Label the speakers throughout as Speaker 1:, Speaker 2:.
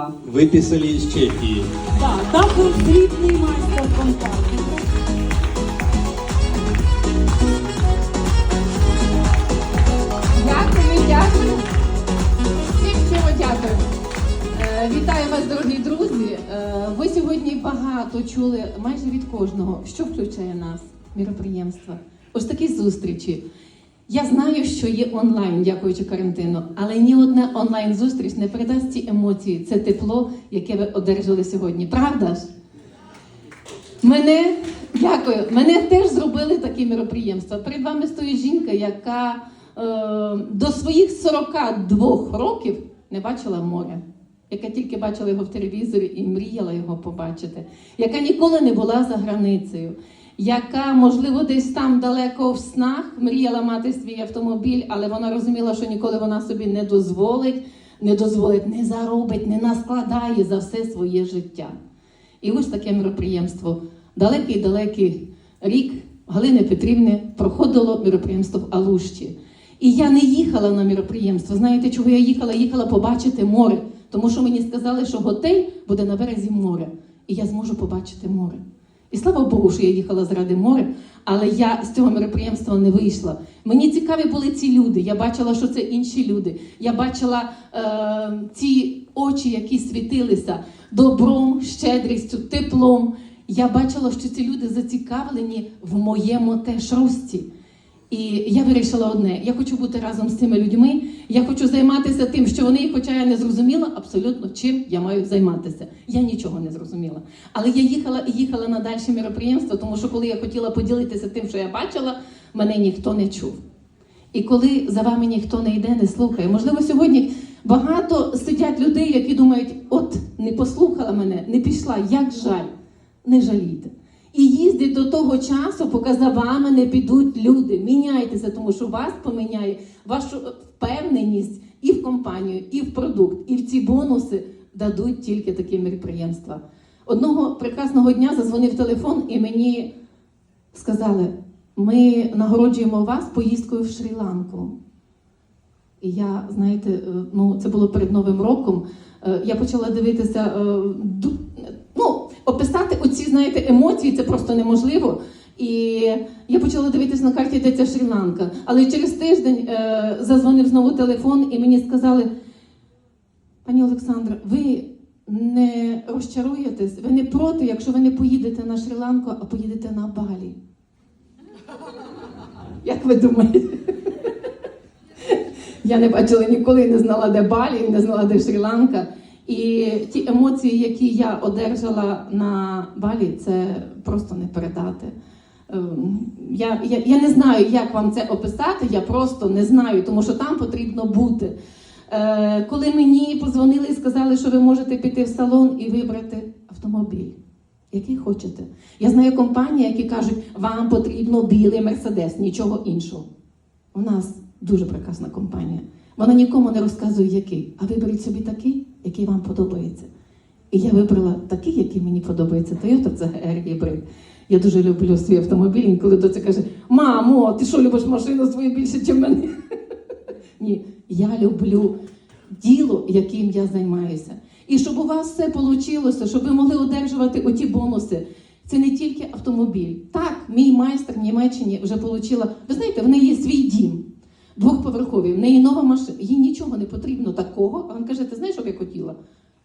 Speaker 1: Києва.
Speaker 2: Выписали из Чехии.
Speaker 1: Так, також звітний майстер компанії.
Speaker 3: Дякую, дякую. Всім щиро дякую. Е, Вітаю вас, дорогі друзі. Е, Ви сьогодні багато чули майже від кожного, що включає нас, міроприємства. Ось такі зустрічі. Я знаю, що є онлайн, дякуючи карантину, але ні одна онлайн зустріч не передасть ці емоції, це тепло, яке ви одержали сьогодні. Правда ж? Мене дякую. Мене теж зробили такі міроприємства. Перед вами стоїть жінка, яка е, до своїх 42 років не бачила моря, яка тільки бачила його в телевізорі і мріяла його побачити, яка ніколи не була за границею, яка, можливо, десь там далеко в снах мріяла мати свій автомобіль, але вона розуміла, що ніколи вона собі не дозволить, не дозволить, не заробить, не наскладає за все своє життя. І ось таке мероприємство. Далекий-далекий рік Галини Петрівни проходило мероприємство в Алущі. І я не їхала на мероприємство. Знаєте, чого я їхала? Їхала побачити море. Тому що мені сказали, що готель буде на березі моря, і я зможу побачити море. І слава Богу, що я їхала заради моря, але я з цього мероприємства не вийшла. Мені цікаві були ці люди. Я бачила, що це інші люди. Я бачила е, ці очі, які світилися добром, щедрістю, теплом. Я бачила, що ці люди зацікавлені в моєму теж рості. І я вирішила одне: я хочу бути разом з цими людьми. Я хочу займатися тим, що вони, хоча я не зрозуміла абсолютно чим я маю займатися. Я нічого не зрозуміла. Але я їхала і їхала на далі мероприємства, тому що коли я хотіла поділитися тим, що я бачила, мене ніхто не чув. І коли за вами ніхто не йде, не слухає. Можливо, сьогодні багато сидять людей, які думають, от не послухала мене, не пішла, як жаль. Не жалійте. І їздіть до того часу, поки за вами не підуть люди. Міняйтеся, тому що вас поміняє вашу впевненість і в компанію, і в продукт, і в ці бонуси дадуть тільки такі мероприємства. Одного прекрасного дня зазвонив телефон, і мені сказали: ми нагороджуємо вас поїздкою в Шрі-Ланку. І я, знаєте, е, ну це було перед Новим роком. е, Я почала дивитися, е, ну, описати оці, знаєте, емоції це просто неможливо. І я почала дивитися на карті, де ця Шрі-Ланка. Але через тиждень е, зазвонив знову телефон, і мені сказали: пані Олександра, ви не розчаруєтесь, ви не проти, якщо ви не поїдете на Шрі-Ланку, а поїдете на Балі. Як ви думаєте? Я не бачила ніколи, не знала, де Балі, не знала, де Шрі-Ланка. І ті емоції, які я одержала на Балі, це просто не передати. Ем, Я, я, я не знаю, як вам це описати, я просто не знаю, тому що там потрібно бути. Е, коли мені позвонили і сказали, що ви можете піти в салон і вибрати автомобіль, який хочете. Я знаю компанії, які кажуть, вам потрібно білий мерседес, нічого іншого. У нас дуже прекрасна компанія. Вона нікому не розказує, який, а виберіть собі такий, який вам подобається. І я вибрала такий, який мені подобається. Toyota CHR Hybrid. Я дуже люблю свій автомобіль. Інколи доця каже: Мамо, ти що любиш машину свою більше, ніж мене? Ні, я люблю діло, яким я займаюся. І щоб у вас все вийшло, щоб ви могли одержувати оті бонуси. Це не тільки автомобіль. Так, мій майстер в Німеччині вже отримала. Ви знаєте, в неї є свій дім, двохповерховий, в неї нова машина. Їй нічого не потрібно такого. А він каже: ти знаєш, що я хотіла?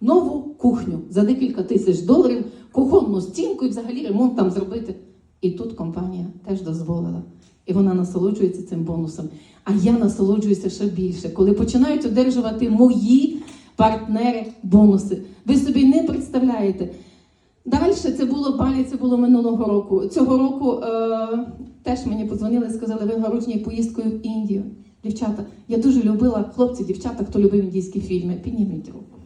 Speaker 3: Нову кухню за декілька тисяч доларів, кухонну стінку і взагалі ремонт там зробити. І тут компанія теж дозволила. І вона насолоджується цим бонусом. А я насолоджуюся ще більше, коли починають одержувати мої партнери бонуси. Ви собі не представляєте. Далі це було Балі, це було минулого року. Цього року е, теж мені подзвонили і сказали, ви нагороджені поїздкою в Індію. Дівчата, я дуже любила хлопці, дівчата, хто любив індійські фільми. Підніміть руку.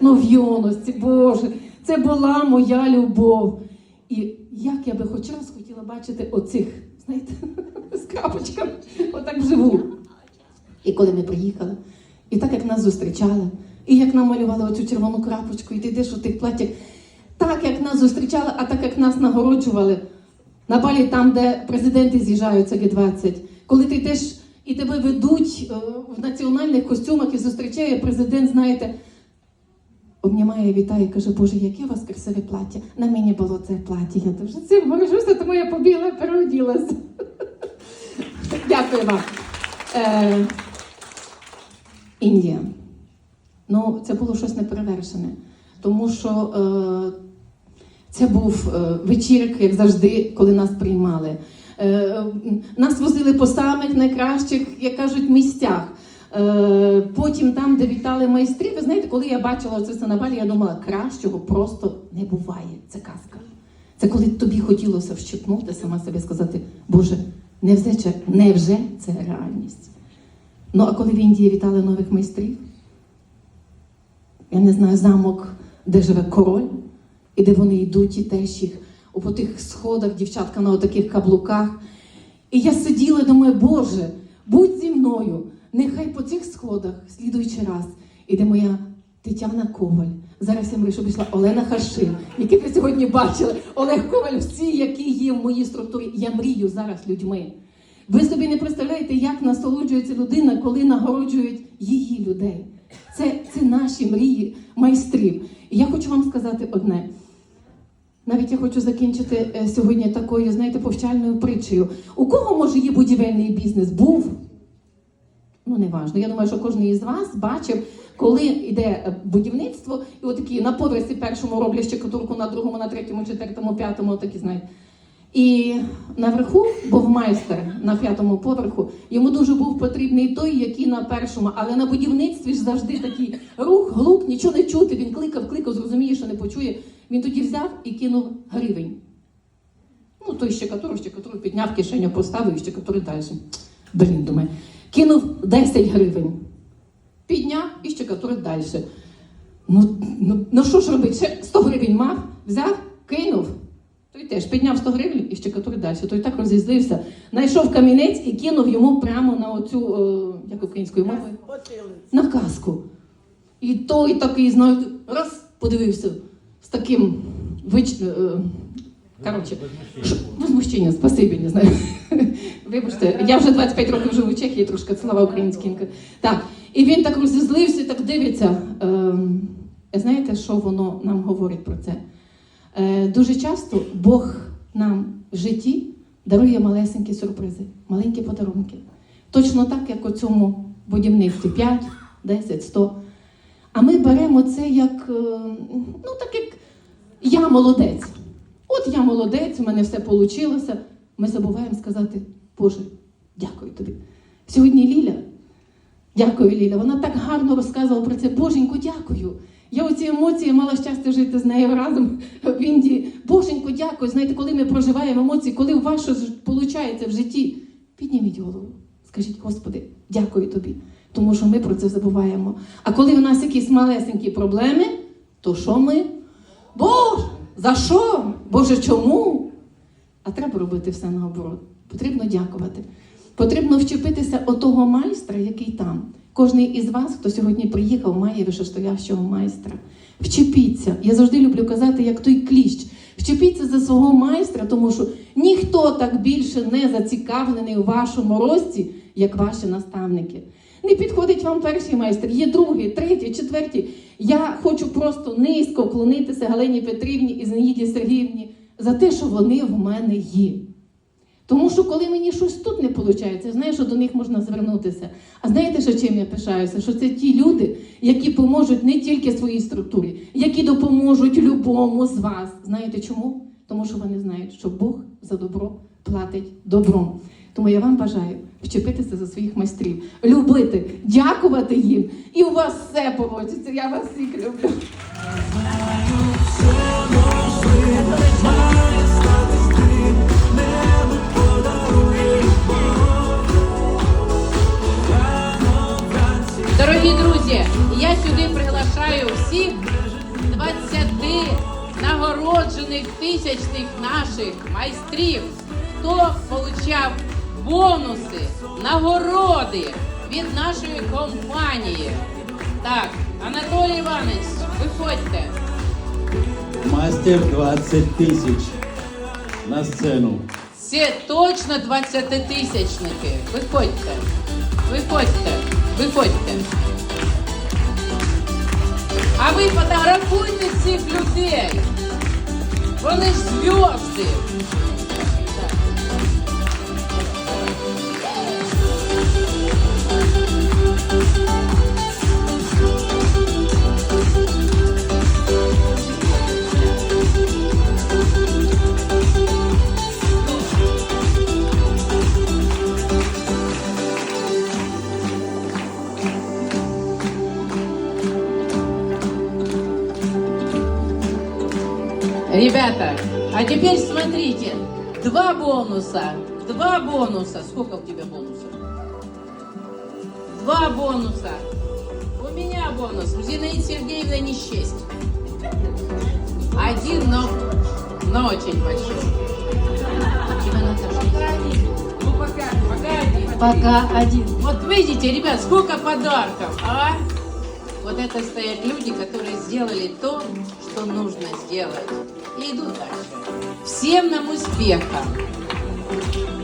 Speaker 3: Ну, в юності, Боже, це була моя любов. І як я би хоч раз хотіла бачити оцих, знаєте, з крапочками, отак вживу. І коли ми приїхали, і так як нас зустрічали, і як нам малювали оцю червону крапочку, і ти йдеш у тих платтях, так як нас зустрічали, а так як нас нагороджували на балі, там, де президенти з'їжджаються Г-20, коли ти йдеш і тебе ведуть е, в національних костюмах і зустрічає президент, знаєте, обнімає, вітає, каже, Боже, яке у вас красиве плаття. На мені було це плаття. Я дуже цим горжуся, тому я побігла, переоділася. Дякую вам. Е, Індія. Ну, це було щось неперевершене. Тому що е, це був е, вечірок, як завжди, коли нас приймали. Е, нас возили по самих найкращих, як кажуть, місцях. Е, потім там, де вітали майстрів, ви знаєте, коли я бачила це все на балі, я думала, кращого просто не буває. Це казка. Це коли тобі хотілося вщипнути, сама себе сказати, Боже, невже, невже це реальність? Ну а коли в Індії вітали нових майстрів, я не знаю, замок, де живе король, і де вони йдуть, і теж їх по тих сходах, дівчатка на отаких каблуках. І я сиділа і думаю, Боже, будь зі мною, нехай по цих сходах, слідуючий раз, іде моя Тетяна Коваль. Зараз я мрію, щоб йшла Олена Харшин, яких ви сьогодні бачили. Олег Коваль, всі, які є в моїй структурі. Я мрію зараз людьми. Ви собі не представляєте, як насолоджується людина, коли нагороджують її людей. Це, це наші мрії майстрів. І я хочу вам сказати одне. Навіть я хочу закінчити е, сьогодні такою, знаєте, повчальною притчею. У кого може є будівельний бізнес? Був? Ну, не важно. Я думаю, що кожен із вас бачив, коли йде е, будівництво, і отакі на поверсі першому роблять щекотурку, на другому, на третьому, четвертому, п'ятому, такі знаєте. І наверху був майстер на п'ятому поверху. Йому дуже був потрібний той, який на першому, але на будівництві ж завжди такий рух, глук, нічого не чути. Він кликав, кликав, зрозуміє, що не почує. Він тоді взяв і кинув гривень. Ну, той щекатуру, щекатуру підняв кишеню, поставив і щекатури далі. Блін, думає. Кинув 10 гривень. Підняв і щекатури далі. Ну, ну, ну що ж робити? Ще 100 гривень мав, взяв, кинув. Той теж підняв 100 гривень і щекатури далі. Той так розізлився, знайшов камінець і кинув йому прямо на оцю, е, як українською мовою, на каску. І той такий, знаєте, раз подивився таким вич... е, Коротше, ш- возмущення, спасибі, не знаю. Вибачте, я вже 25 років живу в Чехії, трошки слава українськінка. Так, і він так розізлився, так дивиться. Ем, знаєте, що воно нам говорить про це? Е, дуже часто Бог нам в житті дарує малесенькі сюрпризи, маленькі подарунки. Точно так, як у цьому будівництві 5, 10, 100. А ми беремо це як, е, ну, так як я молодець. От я молодець, у мене все вийшло. Ми забуваємо сказати, Боже, дякую тобі. Сьогодні Ліля, дякую, Ліля. Вона так гарно розказувала про це. Боженько, дякую. Я оці емоції мала щастя жити з нею разом в Індії. Боженько, дякую. Знаєте, коли ми проживаємо емоції, коли у вас щось виходить в житті, підніміть голову. Скажіть, Господи, дякую тобі. Тому що ми про це забуваємо. А коли в нас якісь малесенькі проблеми, то що ми? Боже, за що? Боже, чому? А треба робити все наоборот. Потрібно дякувати. Потрібно вчепитися отого майстра, який там. Кожний із вас, хто сьогодні приїхав, має вишестоящого майстра. Вчепіться. Я завжди люблю казати, як той кліщ. Вчепіться за свого майстра, тому що ніхто так більше не зацікавлений у вашому рості, як ваші наставники. Не підходить вам перший майстер, є другий, третій, четвертій. Я хочу просто низько вклонитися Галині Петрівні і Зеніді Сергіївні за те, що вони в мене є. Тому що коли мені щось тут не виходить, я знаю, що до них можна звернутися. А знаєте, що чим я пишаюся? Що це ті люди, які поможуть не тільки своїй структурі, які допоможуть любому з вас. Знаєте чому? Тому що вони знають, що Бог за добро платить добром. Тому я вам бажаю вчепитися за своїх майстрів, любити, дякувати їм, і у вас все получиться. Я вас всіх люблю.
Speaker 4: Дорогі друзі, я сюди приглашаю всіх 20 нагороджених тисячних наших майстрів, хто получав бонуси, нагороди від нашої компанії. Так, Анатолій Іванович, виходьте.
Speaker 2: Мастер 20 тисяч на сцену.
Speaker 4: Це точно 20-тисячники. Виходьте. Виходьте. Виходьте. А ви фотографуйте цих людей. Вони ж зв'язки. Ребята, а теперь смотрите. Два бонуса. Два бонуса. Сколько у тебя бонусов? Два бонуса. У меня бонус. У Зинаиды Сергеевны не счесть. Один, но, но очень большой. Пока.
Speaker 1: Пока один.
Speaker 4: Вот видите, ребят, сколько подарков, а? Вот это стоят люди, которые сделали то, что нужно сделать. И идут дальше. Всем нам успеха!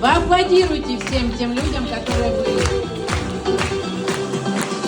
Speaker 4: Поаплодируйте всем тем людям, которые были.